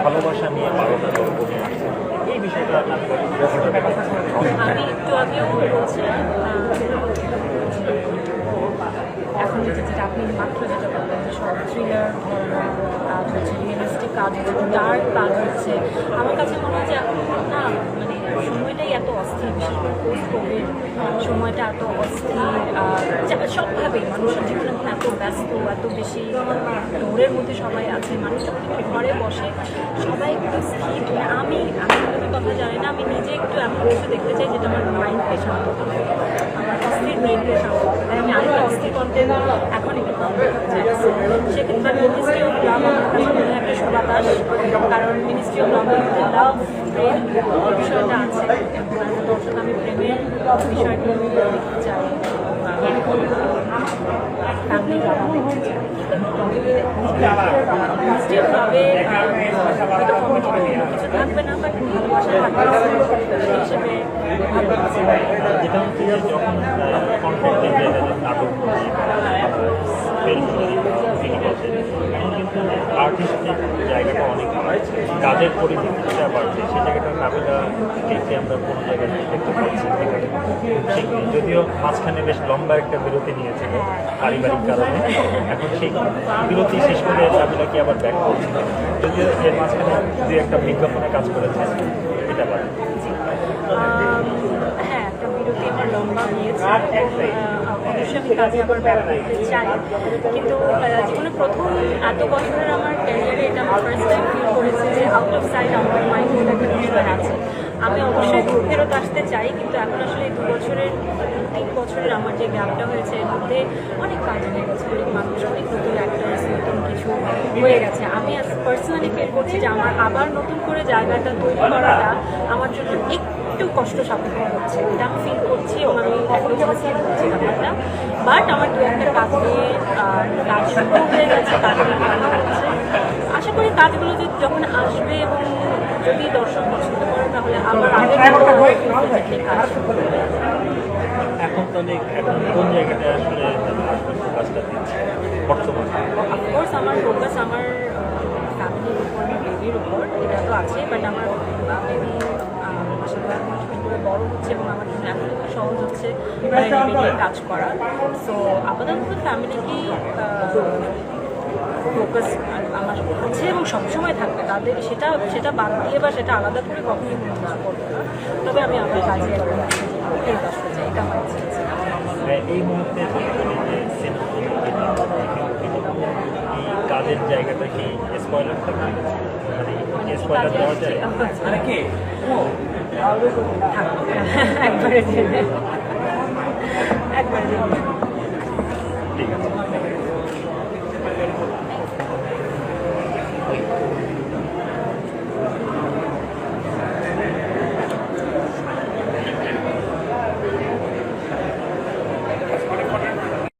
ভালোবাসা নিয়ে বারোটা গল্প নিয়ে এই বিষয়টা আমি একটু আগেও বলছিলাম এখন যেটা আপনি মাত্র যেটা বললেন সব থ্রিলার কাজ হচ্ছে রিয়েলিস্টিক কাজ হচ্ছে ডার্ক কাজ হচ্ছে। আমার কাছে মনে হয় যে, না মানে সময়টাই এত অস্থির বিশেষ করে পোস্ট কোভিড সময়টা এত অস্থির যা- সবভাবেই মানুষের জীবন এখন এত ব্যস্ত, এত বেশি দৌড়ের মধ্যে সবাই আছে, মানুষ যখন একটু ঘরে বসে, সবাই একটু স্থির। মানে আমি আমি কথা জানি না, আমি নিজে একটু এমন কিছু দেখতে চাই যেটা আমার মাইন্ডকে শান্ত করে আমার অস্থির ব্রেনকে শান্ত করে আমি আরেকটা অস্থির এখন একটু কম সেক্ষেত্রে মিনিস্ট্রি অফ লাভ আমার কাছে একটা সুবাতাস। কারণ মিনিস্ট্রি অফ লাভ প্রেম বিষয়টা আছে এবং as a দর্শক আমি প্রেমের বিষয়টা চাই লাভে হয়তো কমেডি কিছু থাকবে না বাট ভালোবাসা থাকবে সেই হিসেবে যেটা হচ্ছে যখন কন্টেন্ট নাটক করি ফিল্ম করি সিনেমা কিন্তু জায়গাটা অনেক বাড়ছে কাজের পরিধিটা বাড়ছে সেই জায়গাটা কাবিলা দেখতে আমরা কোনো জায়গায় দেখতে পাচ্ছি। যদিও মাঝখানে বেশ লম্বা একটা বিরতি নিয়েছিল পারিবারিক কারণে। এখন সেই বিরতি শেষ করে কাবিলাকে আবার ব্যাক করছে? যদিও এর মাঝখানে দু একটা বিজ্ঞাপনে কাজ করেছে, এটা বাড়ে লম্বা নিয়েছে। অবশ্যই আমি কাজে ব্যাক করতে চাই। কিন্তু জীবনে প্রথম এত বছরের আমার ক্যারিয়ারে এটা আমার ফার্স্ট টাইম ফিল করেছে যে আউট অফ সাইড আমার মাইন্ড একটা বিষয় আছে। আমি অবশ্যই ফেরত আসতে চাই কিন্তু এখন আসলে এই দু বছরের তিন বছরের আমার যে গ্যাপটা হয়েছে এর মধ্যে অনেক কাজ হয়ে গেছে। অনেক মানুষ অনেক নতুন হয়ে গেছে। আমি পার্সোনালি ফিল করছি যে আমার আবার নতুন করে জায়গাটা তৈরি করাটা আমার জন্য একটু কষ্ট সাপেক্ষ হচ্ছে। এটা আমি ফিল করছি এবং আমি অ্যাপ্রিসিয়েট করছি ব্যাপারটা বাট আমার দু একটা কাজ নিয়ে কাজ শুরু হয়ে গেছে কাজ নিয়ে ভালো হচ্ছে। আশা করি কাজগুলো যে যখন আসবে এবং যদি দর্শক পছন্দ করে তাহলে আবার আগের কাজ এখন তো অনেক এখন কোন জায়গাটা আসলে কাজটা দিচ্ছে? বর্তমানে? অফকোর্স আমার ফোকাস আমার ফ্যামিলির উপর বেবির উপর এটা তো আছে বাট আমার বেবি করে বড় হচ্ছে এবং আমার জন্য এখন সহজ হচ্ছে নিয়ে কাজ করা সো আপাতত ফ্যামিলিকেই ফোকাস আমার আছে এবং সবসময় থাকবে। তাদের সেটা সেটা বাদ দিয়ে বা সেটা আলাদা করে কখনোই কিছু করব না। তবে আমি আমার কাজে এখন চাই। এটা আমার হ্যাঁ, এই মুহূর্তে যদি বলি যে সিনেমা এই জায়গাটা কি? স্পয়লার থাকবে মানে স্পয়লার দেওয়া যায়? একবারে। জেনে একবারে। জেনে